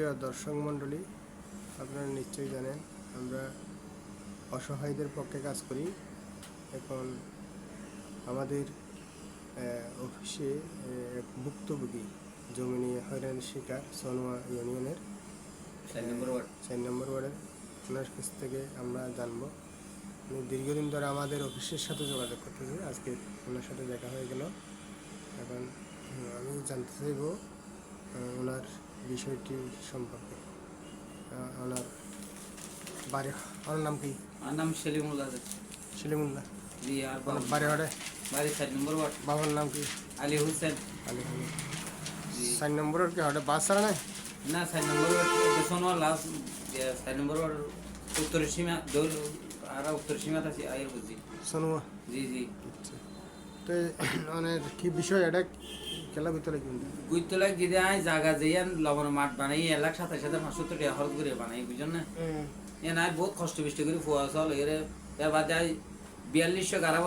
প্রিয় দর্শক মণ্ডলী আপনারা নিশ্চয়ই জানেন আমরা অসহায়দের পক্ষে কাজ করি। এখন আমাদের অফিসে এক ভুক্তভোগী জমি নিয়ে হয়রানির শিকার সনোয়া ইউনিয়নের চার নম্বর ওয়ার্ডের ওনার কাছ থেকে আমরা জানব। উনি দীর্ঘদিন ধরে আমাদের অফিসের সাথে যোগাযোগ করতেছে। আজকে ওনার সাথে দেখা হয়ে গেল। এখন আমি জানতে চাইব ওনার বিষয়টি সম্পর্কে। ওনার বাড়ি ওনার নাম কি? আমার নাম সেলিমুল্লাহ। সেলিমুল্লাহ। জি আর ওনার বাড়ি ওয়ার্ডে বাড়ি চার নম্বর ওয়ার্ড। বাবার নাম কি? আলী হোসেন। আলী কি? হঠাৎ বাস ছাড়া নাই? না চার নম্বর ওয়ার্ড পেছন লাস্ট চার নম্বর ওয়ার্ড উত্তর সীমা দৌল আর উত্তর সীমা আছে আয়ের বুঝি সনুয়া। জি জি। আচ্ছা। তো মানে কি বিষয়? এটা খেলা গুইতলা আয় জায়গা যেয়ান লবণ মাঠ বানাই লাখ সাতাশ হাজার পাঁচশো টাকা খরচ করে বানাই বুঝছেন না? এ নাই বহুত কষ্ট বিষ্ট করে ফুয়া চল এরে এর বাদে আই বিয়াল্লিশশো গাড়া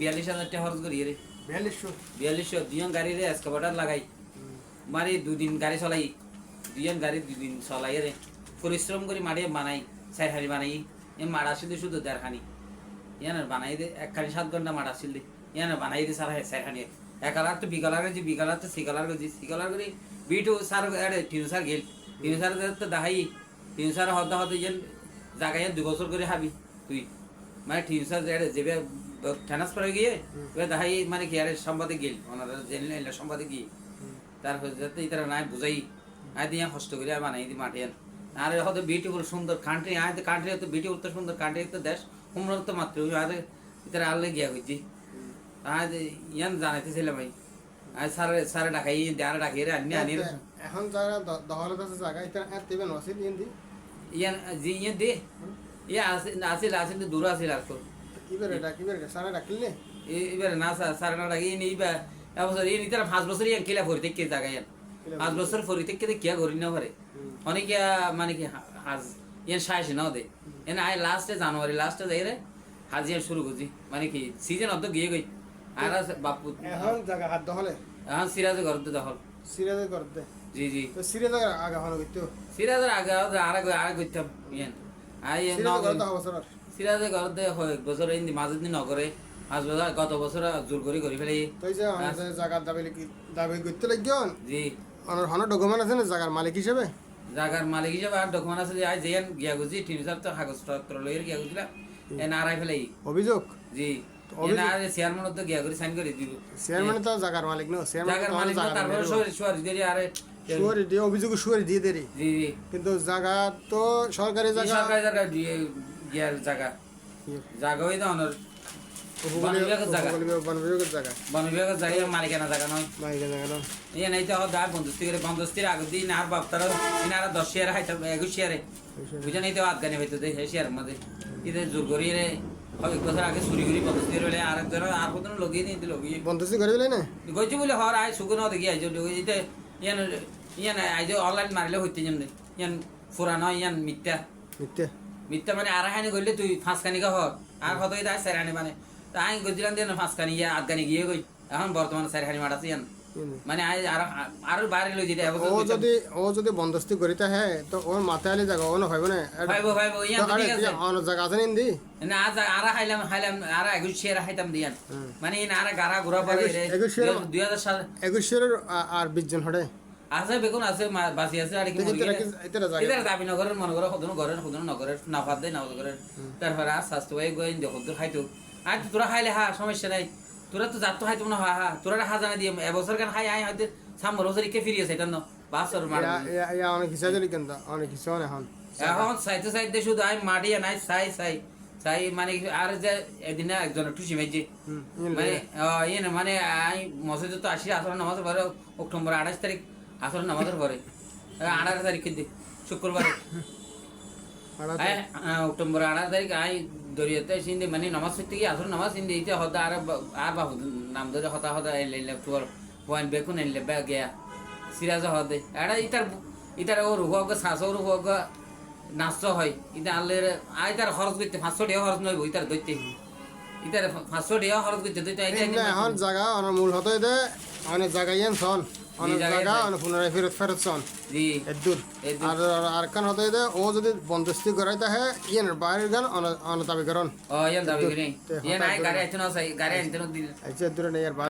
বিয়াল্লিশ হাজার টাকা খরচ করি এরে। বিয়াল্লিশশো? বিয়াল্লিশশো দুজন গাড়ি রে এসকাভাটার লাগাই মারি দুদিন গাড়ি চলাই দুজন গাড়ি দুদিন চলাই রে পরিশ্রম করে মারি বানাই চার হাড়ি বানাই এ মার আসিল শুধু দেড় খানি ইয়ানার বানাই দে এক খানি সাত ঘণ্টা মার আসিল দে ইয়ানার বানাই দে সারা চার একালার তো বিকালার গেছি বিকালার তো সিকালার গেছি সিকালার করে বিটু সার আরে টিনু সার গেল। টিনু সার তো দেখাই। টিনু সার হতে হতে যেন জাগাই দুই বছর করে হাবি তুই। মানে টিনু সার যেবে ট্রান্সফার হয়ে গিয়ে এবার মানে কি আরে সম্বাদে গেল। ওনারা জেনে এলে সম্বাদে গিয়ে তারপর যাতে তারা নাই বুঝাই। আয় দিয়ে কষ্ট করে আর বানাই দি মাঠে আর হয়তো বিউটিফুল সুন্দর কান্ট্রি আয় তো কান্ট্রি তো বিউটিফুল তো সুন্দর কান্ট্রি তো দেশ। উন্নত তো মাত্র আর তারা আল্লে গিয়া হইছি আজ ইয়ান জানাইতেছিলাম ভাই। আজ স্যারে স্যারে ডাকাই ডাকিয়ে আনি আনি এখন যারা দ- দখলত আছে জায়গা এটা এর দিবেন ওসিল ইন্দি ইয়ান জি ইয়ান দে। ইয়া আসিল আসিল তো দূর আসিল আর তো সারা ডাকিলে না? না ডাকি ইবা এবছর পাঁচ বছর ইয়ান কিলা ফরি থেকে জায়গা ইয়ান। পাঁচ বছর ফরি থেকে কিয়া করি না পারে অনেকে মানে কি হাজ ইয়ান সাইস নাও দে এনে আই লাস্টে জানুয়ারি লাস্টে যাই রে হাজিয়া শুরু করছি। মানে কি সিজন অত গিয়ে গই। আর আছে বাপু এখন জায়গা হাত দখলে এখন সিরাজে ঘর দখল সিরিয়াজে করতে জি জি তো সিরিয়াজে আগা হলো কিন্তু সিরাজের আগে আর আগে আর করতাম ইয়ান আই সিরিয়াজে সিরাজে ঘর দে হয় বছর এই মাঝে দিন নগরে পাঁচ বছর গত বছর জোর করি করি ফেলে যে জায়গার দাবি লিখি দাবি করতে লাগিয়ন জি আমার হন ডকুমেন্ট আছে না জায়গার মালিক হিসেবে জাগার মালিক হিসাবে আর ডকুমেন্ট আছে যে আজ যেন গিয়া গুজি টিনিসার তো কাগজপত্র লইয়ের গিয়া গুজিলা এ না আড়াই ফেলাই অভিযোগ জি চেয়ারম্যান তো গিয়া করে সাইন করে দিব। চেয়ারম্যান তো জায়গার মালিক না জাগার মালিক তারপরে সরি সরি আরে সুয়ারি দিয়ে অভিযোগ সুয়ারি দিয়ে দেরি। কিন্তু জায়গা তো সরকারি জায়গা সরকারি জায়গা দিয়ে গিয়ার জায়গা জায়গা হই অনর দশ শেয়ার হাইতা একুশ শেয়ারে। বুঝে নাই তো হইতো শেয়ার মধ্যে। ইদের জোর করি রে। এক বছর আগে চুরি করি বন্ধুস্তি করে আর একজন আর কত লগিয়ে নিতে লগিয়ে বন্ধুসি করে দিলে না গইছি বলে হর আই সুগুন দেখি আইছো ইতে ইয়ান ইয়ান আইজো অনলাইন মারিলে হইতে যেমন ইয়ান ফুরানো ইয়ান মিথ্যা। মিথ্যে? মিথ্যা মানে আর হানি তুই ফাঁস কানিকা হর আর কত এটা সেরানি মানে। তা আই গজিলাম দিয়ে ফাঁস কানি ইয়া আফগানি গিয়ে গই এখন বর্তমানে সেরানি মারাছি ইয়ান। মানে আর বাইরে লই যেটা ও যদি ও যদি বন্দোবস্তি করিতে হ্যাঁ তো ওর মাথায় আলি জায়গা ও না হইব না ইয়ান তো আরে ঠিক আছে অন্য জায়গা আছে নিন্দি না আজ আর হাইলাম হাইলাম আর শেয়ার হাইতাম দিয়ান মানে ইন আর গারা ঘুরা হাজার সাল একুশের আর বিশ জন হটে আছে বেগুন আছে বাসি আছে আর কি এটার দাবি নগরের মনে করে সদন ঘরের সদন নগরের নাফাত দেয় নগরের তারপরে আর স্বাস্থ্য ভাই গই দেখো খাইতো আর তোরা খাইলে হা সমস্যা নাই তোরা তো যাত তো খাইতো না হা হা তোরা হা জানা দিয়ে এবছর কেন খাই আই হয়তো সামর বছর ইকে ফিরিয়ে এটা ন বাসর মার ইয়া- অনেক হিসা দিলি কিন্তু অনেক হিসা মানে এখন। এখন সাইতে সাইতে শুধু আই মাটি নাই সাই সাই সাই মানে আর যে এদিন একজন টুসি মেজি ইয়ে মানে। ইয়ে না মানে আই মসজিদে তো আসি আসর নামাজের পরে অক্টোবর আঠাশ তারিখ আসর নামাজের পরে আঠারো তারিখ কিন্তু শুক্রবার অক্টোবর আঠারো তারিখ আই দরিয়াতে সিন্ধে মানে নামাজ পড়তে গিয়ে আসর নামাজ সিন্ধে ইতে হতা আর আর বাহু নাম ধরে হতা হতা এলে টুয়ার পয়েন্ট বেকুন এলে বে গিয়া। সিরাজ হদে এটা ইতার ইতার ওর হুয়া শ্বাস ওর হুয়া নাচ হয়। ইতা আনলে আই তার খরচ করতে পাঁচশো টাকা খরচ নয় ইতার দৈতে ইতার পাঁচশো টাকা খরচ করতে দৈতে এখন জায়গা মূল হতে দে অনেক জায়গা ইয়ান সন অনেক জায়গা। অনেক পুনরায় ফেরত ফেরত চন। এদুর। আর আর কান হতে দে ও যদি বন্দস্তি করাই তাহে ইয়েন বাইরের গান অন দাবি করন। ও ইয়ান দাবি করি। আই সাই দিন নেই আর